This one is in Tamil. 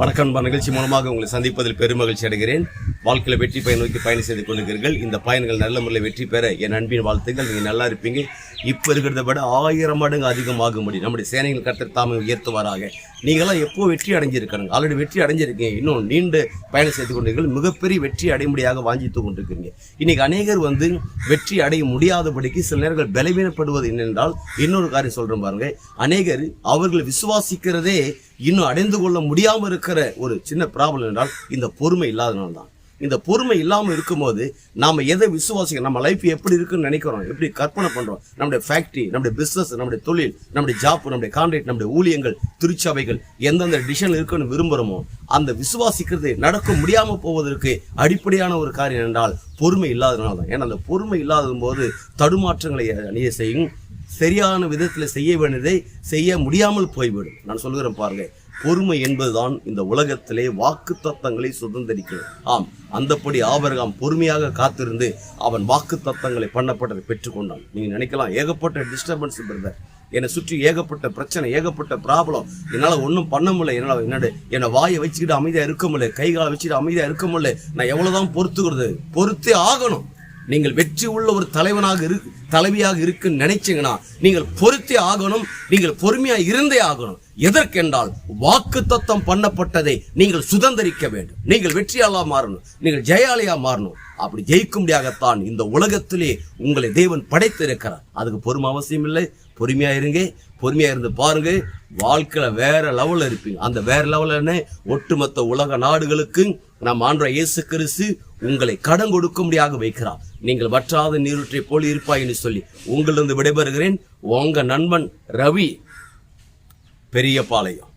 வணக்கம் நிகழ்ச்சி மூலமாக உங்களை சந்திப்பதில் பெருமகிழ்ச்சி அடைகிறேன். வாழ்க்கையில் வெற்றி பயன் நோக்கி பயணம் செய்து கொள்கிறீர்கள் இந்த பயணங்கள் நல்ல முறையில் வெற்றி பெற என் அன்பின் வாழ்த்துக்கள். நீங்கள் நல்லா இருப்பீங்க. இப்போ இருக்கிறத விட ஆயிரம் மடங்கு அதிகமாக முடியும் நம்முடைய சேனைகள் கர்த்தர் தாமே உயர்த்துவாராக. நீங்களாம் எப்போ வெற்றி அடைஞ்சிருக்கணும் ஆல்ரெடி வெற்றி அடைஞ்சிருக்கீங்க. இன்னும் நீண்ட பயணம் செய்து கொண்டிருக்கீங்க மிகப்பெரிய வெற்றி அடைமுடியாக வாஞ்சித்து கொண்டிருக்கிறீங்க. இன்னைக்கு அநேகர் வந்து வெற்றி அடைய முடியாதபடிக்கு சில நேரங்கள் பலவீனப்படுவது என்னென்றால் இன்னொரு காரியம் சொல்கிறேன் பாருங்க. அநேகர் அவர்கள் விசுவாசிக்கிறதே இன்னும் அடைந்து கொள்ள முடியாமல் இருக்கிற ஒரு சின்ன ப்ராப்ளம் என்றால் இந்த பொறுமை இல்லாதனால்தான். இந்த பொறுமை இல்லாமல் இருக்கும்போது நாம் எதை விசுவாசிக்க நம்ம லைஃப் எப்படி இருக்குன்னு நினைக்கிறோம் எப்படி கற்பனை பண்ணுறோம் நம்முடைய ஃபேக்ட்ரி நம்முடைய பிஸ்னஸ் நம்முடைய தொழில் நம்முடைய ஜாப் நம்முடைய கான்ட்ராக்ட் நம்முடைய ஊழியங்கள் திருச்சபைகள் எந்தெந்த டிசிஷன் இருக்குன்னு விரும்புகிறோமோ அந்த விசுவாசிக்கிறது நடக்க முடியாமல் போவதற்கு அடிப்படையான ஒரு காரியம் என்றால் பொறுமை இல்லாதனால தான். ஏன்னா அந்த பொறுமை இல்லாத போது தடுமாற்றங்களை அணிய செய்யும் சரியான விதத்தில் செய்ய வேண்டியதை செய்ய முடியாமல் போய்விடும். நான் சொல்கிறேன் பாருங்க பொறுமை என்பதுதான் இந்த உலகத்திலே வாக்கு தத்தங்களை சுதந்திரிக்கிறது. ஆம் அந்தப்படி ஆபரகாம் பொறுமையாக காத்திருந்து அவன் வாக்கு தத்தங்களை பண்ணப்பட்டதை பெற்றுக்கொண்டான். நீங்க நினைக்கலாம் ஏகப்பட்ட டிஸ்டர்பன்ஸ் பிரதர் என்னை சுற்றி ஏகப்பட்ட பிரச்சனை ஏகப்பட்ட ப்ராப்ளம் என்னால் ஒன்றும் பண்ண முடியல. என்னால் என்னோட என்னை வாயை வச்சுக்கிட்டு அமைதியாக இருக்க முடியல. கை காலை வச்சுக்கிட்டு அமைதியாக இருக்க முடியல. நான் எவ்வளோதான் பொறுத்துக்கிறது பொறுத்தே ஆகணும். நீங்கள் வெற்றி உள்ள ஒரு தலைவனாக இரு தலைவியாக இருக்குன்னு நினைச்சீங்கன்னா நீங்கள் பொருத்தே ஆகணும் நீங்கள் பொறுமையாக இருந்தே ஆகணும். எதற்கென்றால் வாக்கு தத்தம் பண்ணப்பட்டதை நீங்கள் சுதந்திரிக்க வேண்டும். நீங்கள் வெற்றியாளா மாறணும். நீங்கள் ஜெயாலியா மாறணும். அப்படி ஜெயிக்கும்படியாகத்தான் இந்த உலகத்திலே உங்களை தேவன் படைத்திருக்கிறார். அதுக்கு பொறுமை அவசியம் இல்லை. பொறுமையா இருங்க. பொறுமையா இருந்து பாருங்க. வாழ்க்கையில வேற லெவல்ல இருப்பீங்க. அந்த வேற லெவல்ல என்ன? ஒட்டுமொத்த உலக நாடுகளுக்கு நம் ஆண்ட இயேசு கிறிஸ்து உங்களை கடன் கொடுக்கும்படியாக வைக்கிறார். நீங்கள் வற்றாத நீருற்றை போல் இருப்பாய் என்று சொல்லி உங்களிருந்து விடைபெறுகிறேன். உங்க நண்பன் ரவி பெரியபாளையம்.